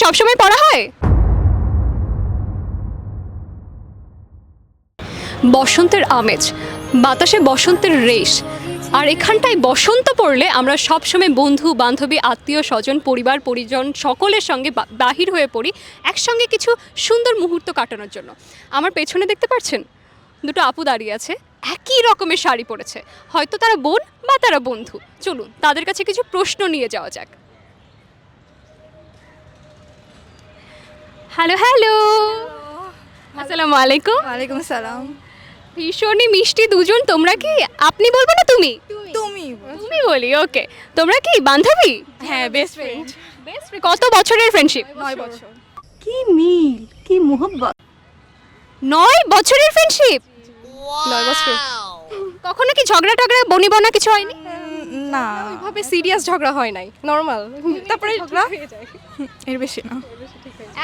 সবসময় পড়া হয়? বসন্তের আমেজ, বাতাসে বসন্তের রেশ, আর এখানটায় বসন্ত পড়লে আমরা সবসময় বন্ধু, বান্ধবী, আত্মীয়, স্বজন, পরিবার, পরিজন সকলের সঙ্গে বাহির হয়ে পড়ি একসঙ্গে কিছু সুন্দর মুহূর্ত কাটানোর জন্য। আমার পেছনে দেখতে পাচ্ছেন দুটো আপু দাঁড়িয়ে আছে, একই রকমের শাড়ি পরেছে। হয়তো তারা বোন বা তারা বন্ধু। চলুন, তাদের কাছে কিছু প্রশ্ন নিয়ে যাওয়া যাক। হ্যালো হ্যালো আসসালামু আলাইকুম ওয়ালাইকুম সালাম ভীষণই মিষ্টি দুজন তোমরা কি আপনি বলব না তুমি? তুমি। তুমি বলি। ওকে তোমরা কি বান্ধবী? হ্যাঁ বেস্ট ফ্রেন্ড বেস্ট ফ্রেন্ড কত বছরের ফ্রেন্ডশিপ নয় বছর। কি মিল কি মোহব্বত। নয় বছরের ফ্রেন্ডশিপ নয় বছর। কখনো কি ঝগড়া টগড়া বনি বনা কিছু হয়নি? না। ভাবে সিরিয়াস ঝগড়া হয় নাই। নর্মাল তারপরে ঝগড়া? হয়ে যায়। এর বেশি না।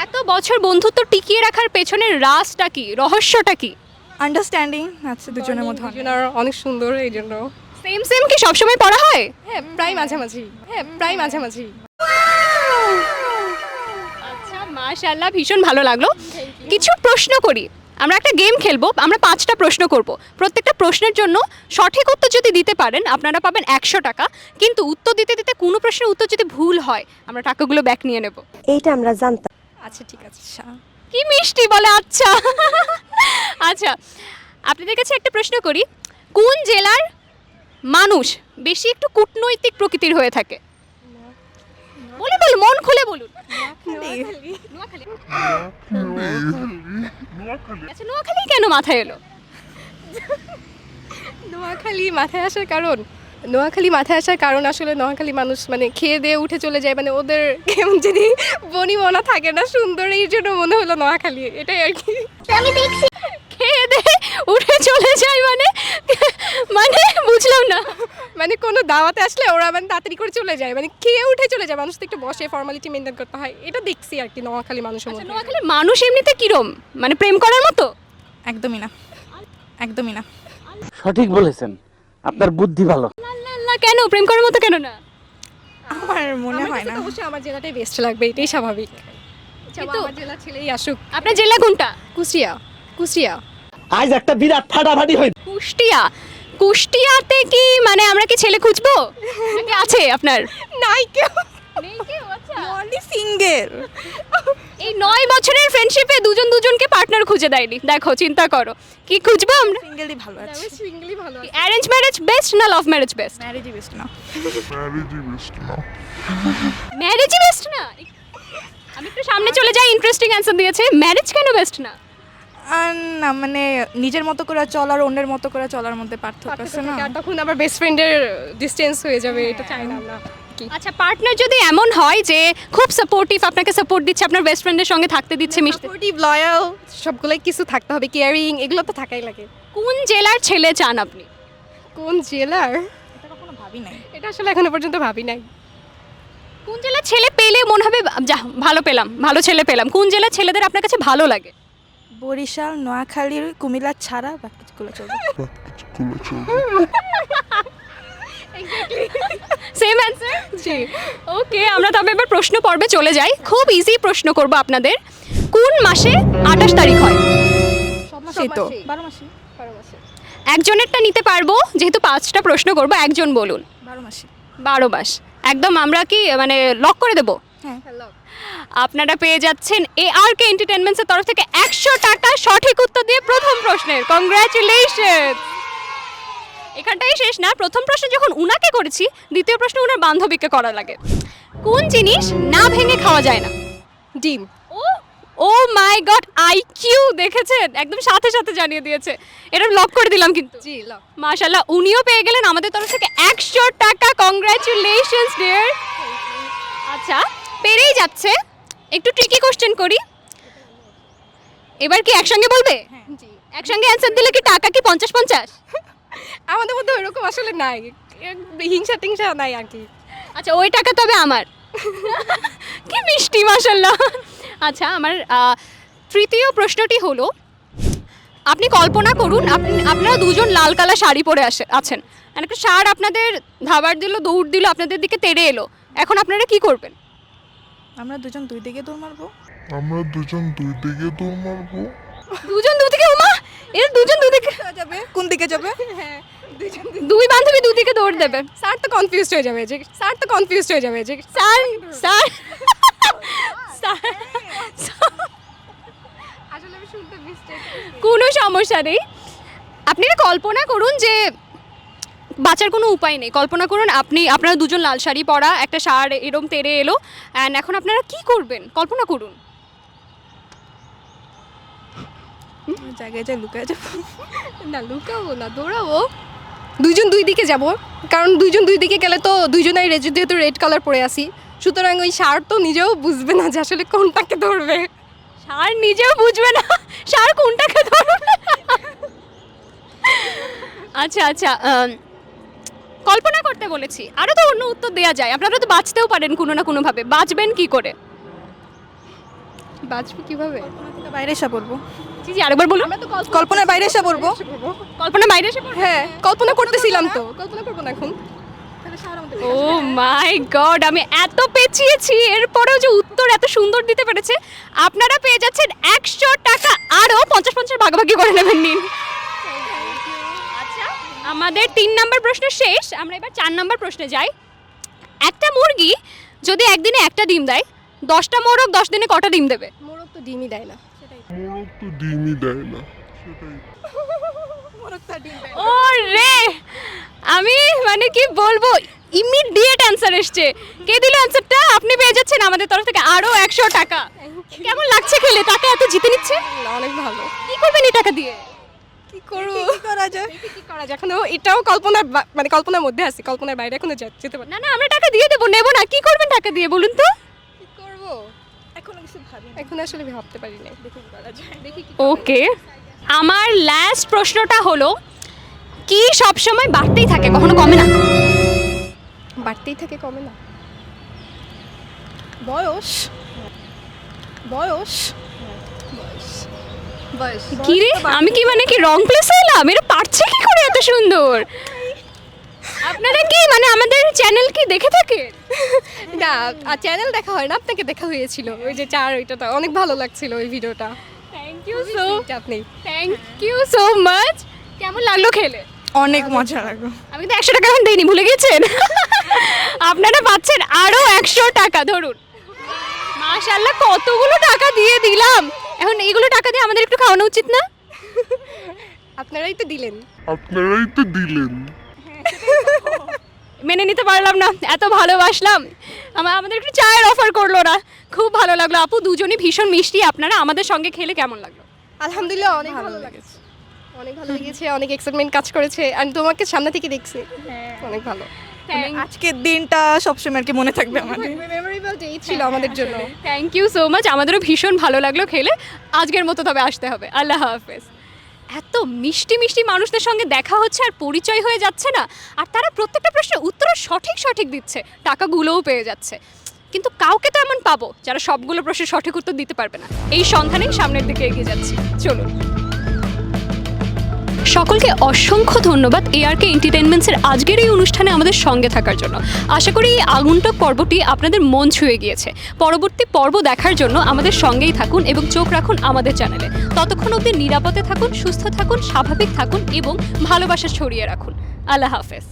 এত বছর বন্ধুত্ব টিকিয়ে রাখার পেছনের রাজটা কি? রহস্যটা কি? আন্ডারস্ট্যান্ডিং আছে দুজনের মধ্যে অনেক। দুজনের অনেক সুন্দর এই জন্য। সেম সেম কি সবসময় পড়া হয়? হ্যাঁ প্রায় মাঝামাঝি। হ্যাঁ প্রায় মাঝামাঝি। আচ্ছা মাশাল্লাহ ভীষণ ভালো লাগল। কিছু প্রশ্ন করি। আমরা একটা গেম খেলব আমরা পাঁচটা প্রশ্ন করব। প্রত্যেকটা প্রশ্নের জন্য সঠিক উত্তর যদি দিতে পারেন আপনারা পাবেন একশো টাকা। কিন্তু উত্তর দিতে দিতে কোনো প্রশ্নের উত্তর যদি ভুল হয় আমরা টাকাগুলো ব্যাক নিয়ে নেব। এইটা আমরা জানতাম। আচ্ছা ঠিক আছে। কি মিষ্টি বলে আচ্ছা। আচ্ছা আপনাদের কাছে একটা প্রশ্ন করি। কোন জেলার মানুষ বেশি একটু কূটনৈতিক প্রকৃতির হয়ে থাকে? বলে বলুন মন খুলে বলুন। নোয়াখালী। আচ্ছা নোয়াখালী কেন মাথায় এলো? নোয়াখালী মাথায় আসার কারণ? নোয়াখালী মাথায় আসার কারণ আসলে নোয়াখালী মানুষ মানে খেয়ে দিয়ে উঠে চলে যায় মানে ওদের কেমন যদি বনি মনা থাকে না সুন্দর এই জন্য মনে হলো নোয়াখালী এটাই আর কি। খেয়ে দে উঠে চলে যায় মানে মানে বুঝলাম না। মানে কোনো দাওয়াতে আসলে ওরা মানে তাড়াতাড়ি করে চলে যায় মানে খেয়ে উঠে চলে যায় মানুষ তো একটু বসে ফর্মালিটি মেনটেন করতে হয় এটা দেখছি আর কি নোয়াখালী মানুষের আচ্ছা মধ্যে। নোয়াখালীর মানুষ এমনিতে কিরম? মানে প্রেম করার মতো? একদমই না একদমই না। সঠিক বলেছেন আপনার বুদ্ধি ভালো। কেন? প্রেম করার মতো কেন না? আমার মনে হয় না। অবশ্যই আমার জেলাটাই বেস্ট লাগবে এটাই স্বাভাবিক। কিন্তু আমার জেলা ছেলেই আসুক। আপনার জেলা কোনটা? কুষ্টিয়া কুষ্টিয়া। আজ একটা বিরাট ফাটাফাটি হই কুষ্টিয়া? কুষ্টিয়াতে কি মানে আমরা কি ছেলে খুঁজবো? নাকি আছে আপনার? নাই কেউ? অনলি সিঙ্গেল এই নয় বছরের ফ্রেন্ডশিপে দুজন দুজনকে পার্টনার খুঁজে দেয়নি। দেখো চিন্তা করো। কি খুঁজবো আমরা? সিঙ্গেলই ভালো আছে। সিঙ্গেলই ভালো আছে। অ্যারেঞ্জ ম্যারেজ বেস্ট না লাভ ম্যারেজ বেস্ট ম্যারেজই বেস্ট না। ম্যারেজই বেস্ট না। আমি একটু সামনে চলে যাই ইন্টারেস্টিং অ্যান্সার দিয়েছে। ম্যারেজ কেন বেস্ট না? না মানে নিজের মতো করে চলার অন্যের মতো করে চলার মধ্যে পার্থক্য আছে না? তখন আবার বেস্ট ফ্রেন্ডের ডিস্টেন্স হয়ে যাবে এটা চাই না আমরা। কি? আচ্ছা পার্টনার যদি এমন হয় যে খুব সাপোর্টিভ আপনাকে সাপোর্ট দিচ্ছে আপনার বেস্ট ফ্রেন্ডের সঙ্গে থাকতে দিচ্ছে মিশতে সাপোর্টিভ লয়াল সবগুলোই কিছু থাকতে হবে কেয়ারিং এগুলো তো থাকাই লাগে। কোন জেলার ছেলে চান আপনি? কোন জেলার? এটা কখনো ভাবি নাই। এটা আসলে এখনও পর্যন্ত ভাবি নাই। কোন জেলার ছেলে পেলে মনে হবে যা ভালো পেলাম ভালো ছেলে পেলাম কোন জেলার ছেলেদের আপনার কাছে ভালো লাগে? বরিশাল নোয়াখালী কুমিল্লা ছাড়া বাকিগুলো চলবে। সেম অ্যান্সার জি ওকে আমরা তবে এবার প্রশ্ন পর্বে চলে যাই। খুব ইজি প্রশ্ন করব আপনাদের। কোন মাসে আঠাশ তারিখ হয়? সব মাসেই। তো। মাসেই। বারো মাসে বারো মাসে একজনেরটা নিতে পারব যেহেতু পাঁচটা প্রশ্ন করব একজন বলুন। বারো মাসে বারো মাস। একদম আমরা কি মানে লক করে দেবো? হ্যাঁ। আপনারা পেয়ে যাচ্ছেন এ আর কে এন্টারটেনমেন্টসের তরফ থেকে একশো টাকা সঠিক উত্তর দিয়ে প্রথম প্রশ্নের। কংগ্রাচুলেশন এখানটাই শেষ না। প্রথম প্রশ্ন যখন উনাকে করেছি দ্বিতীয় প্রশ্ন উনার বান্ধবীকে করা লাগে। কোন জিনিস না ভেঙে খাওয়া যায় না? ডিম। Oh oh my god IQ দেখেছেন? একদম সাথে সাথে জানিয়ে দিয়েছে। এটা লক করে দিলাম কিন্তু। জি লক। মাশাল্লাহ উনিও পেয়ে গেলেন আমাদের তরফ থেকে একশো টাকা। কংগ্রাচুলেশনস ডিয়ার আচ্ছা পেরেই যাচ্ছে। একটু ট্রিকি কোশ্চেন করি। এবার কি একসঙ্গে বলবে? জি একসঙ্গে অ্যান্সার দিলে কি টাকা কি পঞ্চাশ পঞ্চাশ? আমাদের মধ্যে ওইরকম আসলে নাই। হিংসা টিংসা নাই আর কি। আচ্ছা ওই টাকা তবে আমার। কি মিষ্টি মাশাল্লাহ আচ্ছা আমার তৃতীয় প্রশ্নটি হলো আপনি কল্পনা করুন আপনি আপনারা দুজন লাল কালা শাড়ি পরে আসে আছেন। আর একটা সার আপনাদের ধাবার দিল দৌড় দিল আপনাদের দিকে তেড়ে এলো। এখন আপনারা কি করবেন? আমরা দুজন দুই দিকে দৌড় মারবো। আমরা দুজন দুই দিকে দৌড় মারবো। দুজন দুদিকে উমা! এর দুজন দুদিকে যাবে? কোন দিকে যাবে? দুই বান্ধবী দুদিকে দৌড় দেবে। স্যার তো কনফিউজড হয়ে যাবে যে স্যার তো কনফিউজড হয়ে যাবে যে স্যার স্যার। কোনো সমস্যা নেই। আপনি কল্পনা করুন যে বাঁচার কোনো উপায় নেই। কল্পনা করুন আপনি আপনারা দুজন লাল শাড়ি পরা একটা শাড় এরম তেরে এলো অ্যান্ড এখন আপনারা কি করবেন? কল্পনা করুন। জায়গায় যাই লুকায় যাব। না লুকাবো না দৌড়াবো। দুইজন দুই দিকে যাব কারণ দুইজন দুই দিকে গেলে তো দুইজনাই রেজ যেহেতু রেড কালার পরে আসি সুতরাং ওই শার্ট তো নিজেও বুঝবে না যে আসলে কোনটাকে ধরবে। সার নিজেও বুঝবে না সার কোনটাকে ধরবে? আচ্ছা আচ্ছা কল্পনা করতে বলেছি। আরও তো অন্য উত্তর দেওয়া যায় আপনারা তো বাঁচতেও পারেন কোনো না কোনোভাবে। বাঁচবেন কি করে? বাঁচবো কীভাবে? বাইরে এসে পড়ব। জি জি আরেকবার বলুন। আমরা তো কল্পনার বাইরে এসে পড়ব। কল্পনা বাইরে এসে পড়বে? হ্যাঁ কল্পনা করতেছিলাম তো। কল্পনা করব না এখন। ও মাই গড আমি এত পেঁচিয়েছি। এরপরেও যে উত্তর এত সুন্দর দিতে পেরেছে আপনারা পেয়ে যাচ্ছেন একশো টাকা। আরও পঞ্চাশ পঞ্চাশ ভাগাভাগি করে নেবেন নিন। আচ্ছা আমাদের তিন নম্বর প্রশ্ন শেষ। আমরা এবার চার নম্বর প্রশ্নে যাই। একটা মুরগি যদি একদিনে একটা ডিম দেয় দশটা মোরগ দশ দিনে কটা ডিম দেবে? মোরগ তো ডিমই দেয় না। মোরগ তো ডিমই দেয় না সেটাই। ও রে আমি মানে কি বলব ইমিডিয়েট অ্যান্সার এসছে। কে দিল অ্যান্সারটা আপনি পেয়ে যাচ্ছেন আমাদের তরফ থেকে আরও একশো টাকা। কেমন লাগছে খেলে? টাকা এত জিতে নিচ্ছে? না, অনেক ভালো। কি করবেন এই টাকা দিয়ে? কি করব? কি করা যায়? কি করা যায়? এখনও এটাও কল্পনার মানে কল্পনার মধ্যে আছে। কল্পনার বাইরে এখনও যেতে পারি না না আমরা টাকা দিয়ে দেবো নেব না। কি করবেন টাকা দিয়ে বলুন তো? এখনও কিছু ভাবি এখন আসলে ভাবতে পারি না দেখি করা যায়। দেখি ওকে আমার লাস্ট প্রশ্নটা হলো কি সবসময় বাড়তেই থাকে? কখনো কমে না? বাড়তেই থাকে কমে না। বয়স? বয়স? বয়স। কি রে? আমি কি মানে কি রং প্লেসে এলাম? এটা পারছে কি করে এত সুন্দর? আপনারা কি মানে আমাদের চ্যানেল কি দেখে থাকে না আর চ্যানেল দেখা হয় না আপনাকে দেখা হয়েছিল। ওই যে চার ওইটা অনেক ভালো লাগছিল ওই ভিডিওটা। থ্যাংক ইউ সো আপনি। থ্যাংক ইউ সো মাচ কেমন লাগল খেলে? অনেক মজা লাগল। আমি তো একশো টাকা এখন দিইনি ভুলে গেছেন? আপনারা পাচ্ছেন আরও একশো টাকা ধরুন। মাশাল্লাহ কতগুলো টাকা দিয়ে দিলাম। এখন এইগুলো টাকা দিয়ে আমাদের একটু খাওয়ানো উচিত না? আপনারাই তো দিলেন। আপনারাই তো দিলেন। মেনে নিতে পারলাম না এত ভালোবাসলাম। আমা- আমাদের একটু চায়ের অফার করল না। খুব ভালো লাগল। আপু দুজনই ভীষণ মিষ্টি। আপনারা আমাদের সঙ্গে খেলে কেমন লাগল? আলহামদুলিল্লাহ অনেক ভালো লেগেছে। অনেক ভালো লেগেছে অনেক এক্সাইটমেন্ট কাজ করেছে। আমি তোমাকে সামনে থেকে দেখছি। অনেক ভালো। আজকের দিনটা সবসময় আর কি মনে থাকবে আমাদের। মেমোরেবল ডে ছিল আমাদের জন্য। থ্যাংক ইউ সো মাচ আমাদেরও ভীষণ ভালো লাগল খেলে। আজকের মতো তবে আসতে হবে। আল্লাহ হাফেজ। এত মিষ্টি মিষ্টি মানুষদের সঙ্গে দেখা হচ্ছে আর পরিচয় হয়ে যাচ্ছে না। আর তারা প্রত্যেকটা প্রশ্নের উত্তর সঠিক সঠিক দিচ্ছে। টাকাগুলোও পেয়ে যাচ্ছে। কিন্তু কাউকে তো এমন পাবো যারা সবগুলো প্রশ্নের সঠিক উত্তর দিতে পারবে না। এই সন্ধানেই সামনের দিকে এগিয়ে যাচ্ছি। চলুন। সকলকে অসংখ্য ধন্যবাদ এআরকে এন্টারটেনমেন্টসের আজকের এই অনুষ্ঠানে আমাদের সঙ্গে থাকার জন্য। আশা করি এই আগুনটক পর্বটি আপনাদের মন ছুঁয়ে গিয়েছে। পরবর্তী পর্ব দেখার জন্য আমাদের সঙ্গেই থাকুন এবং চোখ রাখুন আমাদের চ্যানেলে। ততক্ষণ অবধি নিরাপদে থাকুন, সুস্থ থাকুন, স্বাভাবিক থাকুন এবং ভালোবাসা ছড়িয়ে রাখুন। আল্লাহ হাফেজ।